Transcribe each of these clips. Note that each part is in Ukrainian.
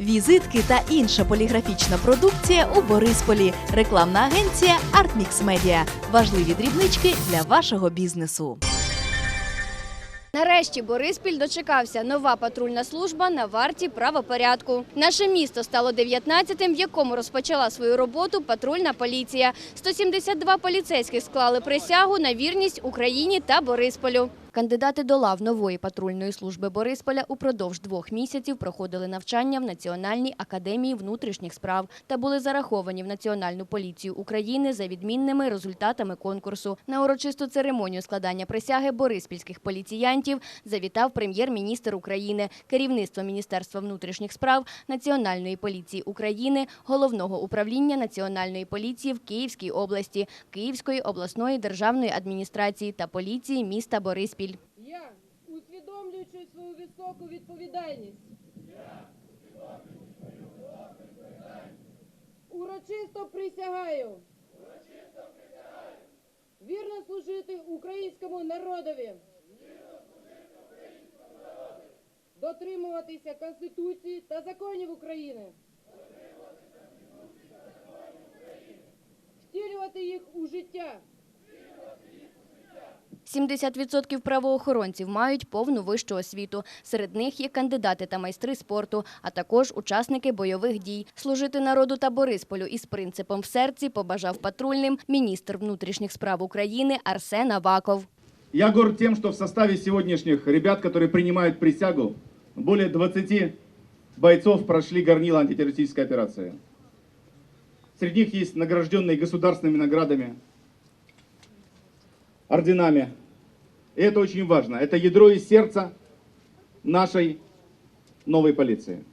Візитки та інша поліграфічна продукція у Борисполі. Рекламна агенція Artmix Media. Важливі дрібнички для вашого бізнесу. Нарешті Бориспіль дочекався нова патрульна служба на варті правопорядку. Наше місто стало 19-тим, в якому розпочала свою роботу патрульна поліція. 172 поліцейських склали присягу на вірність Україні та Борисполю. Кандидати до лав нової патрульної служби Борисполя упродовж двох місяців проходили навчання в Національній академії внутрішніх справ та були зараховані в Національну поліцію України за відмінними результатами конкурсу. На урочисту церемонію складання присяги бориспільських поліціянтів завітав прем'єр-міністр України, керівництво Міністерства внутрішніх справ, Національної поліції України, головного управління Національної поліції в Київській області, Київської обласної державної адміністрації та поліції міста Бориспіль. Я, усвідомлюючи свою високу відповідальність, урочисто присягаю. Вірно служити українському народові, дотримуватися Конституції та законів України, втілювати їх у життя. 70% правоохоронців мають повну вищу освіту. Серед них є кандидати та майстри спорту, а також учасники бойових дій. Служити народу та Борисполю із принципом в серці побажав патрульним міністр внутрішніх справ України Арсен Аваков. Я горд тем, что в составе сегодняшних ребят, которые принимают присягу, более 20 бойцов прошли горнило антитеррористической операции. Среди них есть награжденные государственными наградами, орденами. И это очень важно. Это ядро и сердце нашей новой полиции.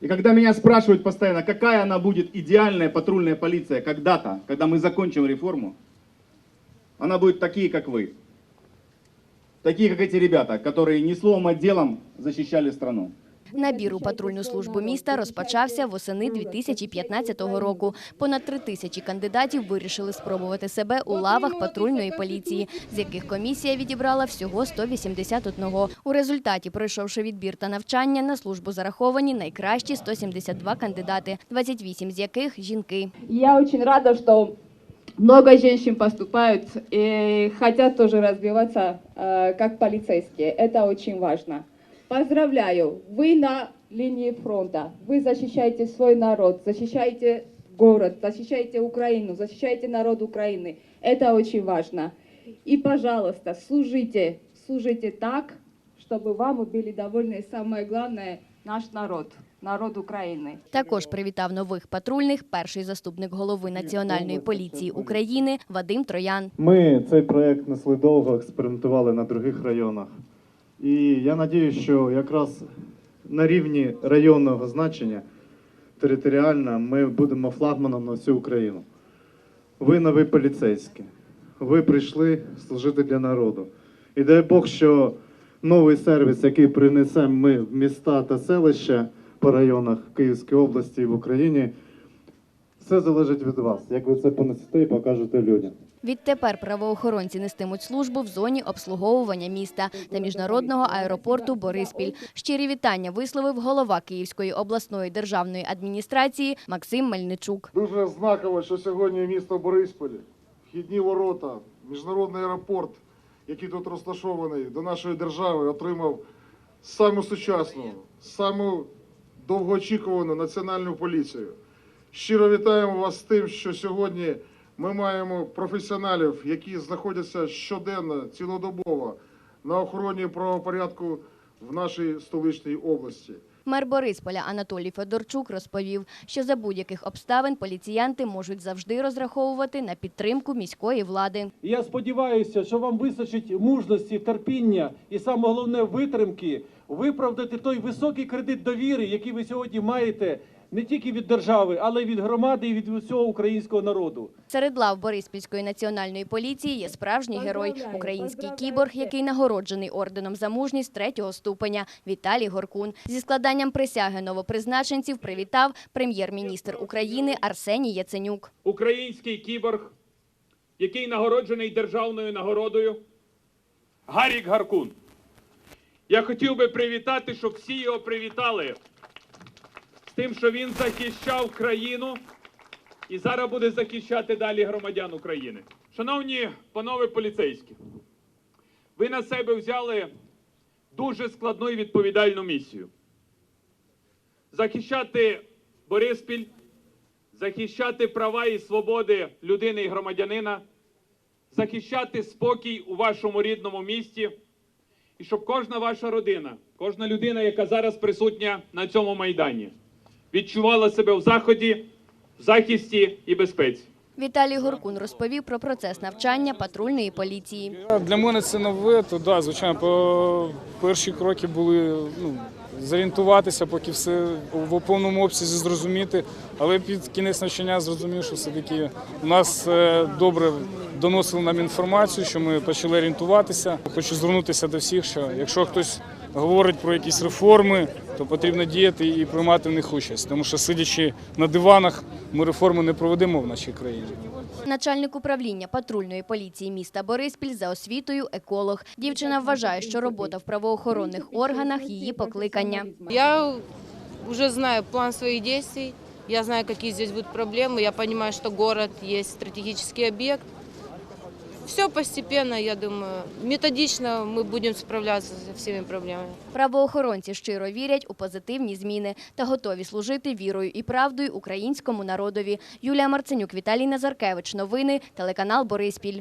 И когда меня спрашивают постоянно, какая она будет идеальная патрульная полиция когда-то, когда мы закончим реформу, она будет такие, как вы. Такие, как эти ребята, которые не словом, а делом защищали страну. Набір у патрульну службу міста розпочався восени 2015 року. Понад три тисячі кандидатів вирішили спробувати себе у лавах патрульної поліції, з яких комісія відібрала всього 181. У результаті, пройшовши відбір та навчання, на службу зараховані найкращі 172 кандидати, 28 з яких – жінки. Я очень рада, что много женщин поступают и хотят тоже развиваться э, как полицейские. Это очень важно. Поздравляю, вы на линии фронта. Вы защищаете свой народ, защищаете город, защищаете Украину, защищаете народ Украины. Это очень важно. И, пожалуйста, служите, служите так, чтобы вам были довольны. И самое главное, наш народ, народ Украины. Також привітав нових патрульних перший заступник голови Національної поліції України Вадим Троян. Ми цей проект несли довго, експериментували на других районах. І я надію, що якраз на рівні районного значення територіально ми будемо флагманом на всю Україну. Ви нові поліцейські. Ви прийшли служити для народу. І дай Бог, що новий сервіс, який принесемо ми в міста та селища по районах Київської області і в Україні, все залежить від вас, як ви це понесете і покажете людям. Відтепер правоохоронці нестимуть службу в зоні обслуговування міста та міжнародного аеропорту Бориспіль. Щирі вітання висловив голова Київської обласної державної адміністрації Максим Мельничук. Дуже знаково, що сьогодні місто Борисполі, вхідні ворота, міжнародний аеропорт, який тут розташований до нашої держави, отримав саму сучасну, саму довгоочікувану національну поліцію. Щиро вітаємо вас з тим, що сьогодні ми маємо професіоналів, які знаходяться щоденно, цілодобово на охороні правопорядку в нашій столичній області. Мер Борисполя Анатолій Федорчук розповів, що за будь-яких обставин поліціянти можуть завжди розраховувати на підтримку міської влади. Я сподіваюся, що вам вистачить мужності, терпіння і саме головне витримки виправдати той високий кредит довіри, який ви сьогодні маєте не тільки від держави, але й від громади і від усього українського народу. Серед лав Бориспільської національної поліції є справжній герой, український кіборг, який нагороджений орденом за мужність третього ступеня Віталій Горкун. Зі складанням присяги новопризначенців привітав прем'єр-міністр України Арсеній Яценюк. український кіборг, який нагороджений державною нагородою Гарік Гаркун. Я хотів би привітати, щоб всі його привітали тим, що він захищав країну і зараз буде захищати далі громадян України. Шановні панове поліцейські, ви на себе взяли дуже складну і відповідальну місію. Захищати Бориспіль, захищати права і свободи людини і громадянина, захищати спокій у вашому рідному місті, і щоб кожна ваша родина, кожна людина, яка зараз присутня на цьому майдані, відчувала себе в заході, в захисті і безпеці. Віталій Горкун розповів про процес навчання патрульної поліції. Для мене це нове, то да, звичайно, по перші кроки були ну, зорієнтуватися, поки все в повному обсязі зрозуміти. Але під кінець навчання зрозумів, що все-таки у нас е, добре доносили нам інформацію, що ми почали орієнтуватися. Хочу звернутися до всіх, що якщо хтось говорить про якісь реформи, то потрібно діяти і приймати в них участь. Тому що сидячи на диванах, ми реформи не проведемо в нашій країні. Начальник управління патрульної поліції міста Бориспіль за освітою еколог. Дівчина вважає, що робота в правоохоронних органах її покликання. Я уже знаю план своих действий, я знаю, какие здесь будут проблемы, я понимаю, что город есть стратегический объект. Все постепенно, я думаю, методично ми будемо справлятися з всіми проблемами. Правоохоронці щиро вірять у позитивні зміни та готові служити вірою і правдою українському народові. Юлія Марценюк, Віталій Назаркевич. Новини, телеканал Бориспіль.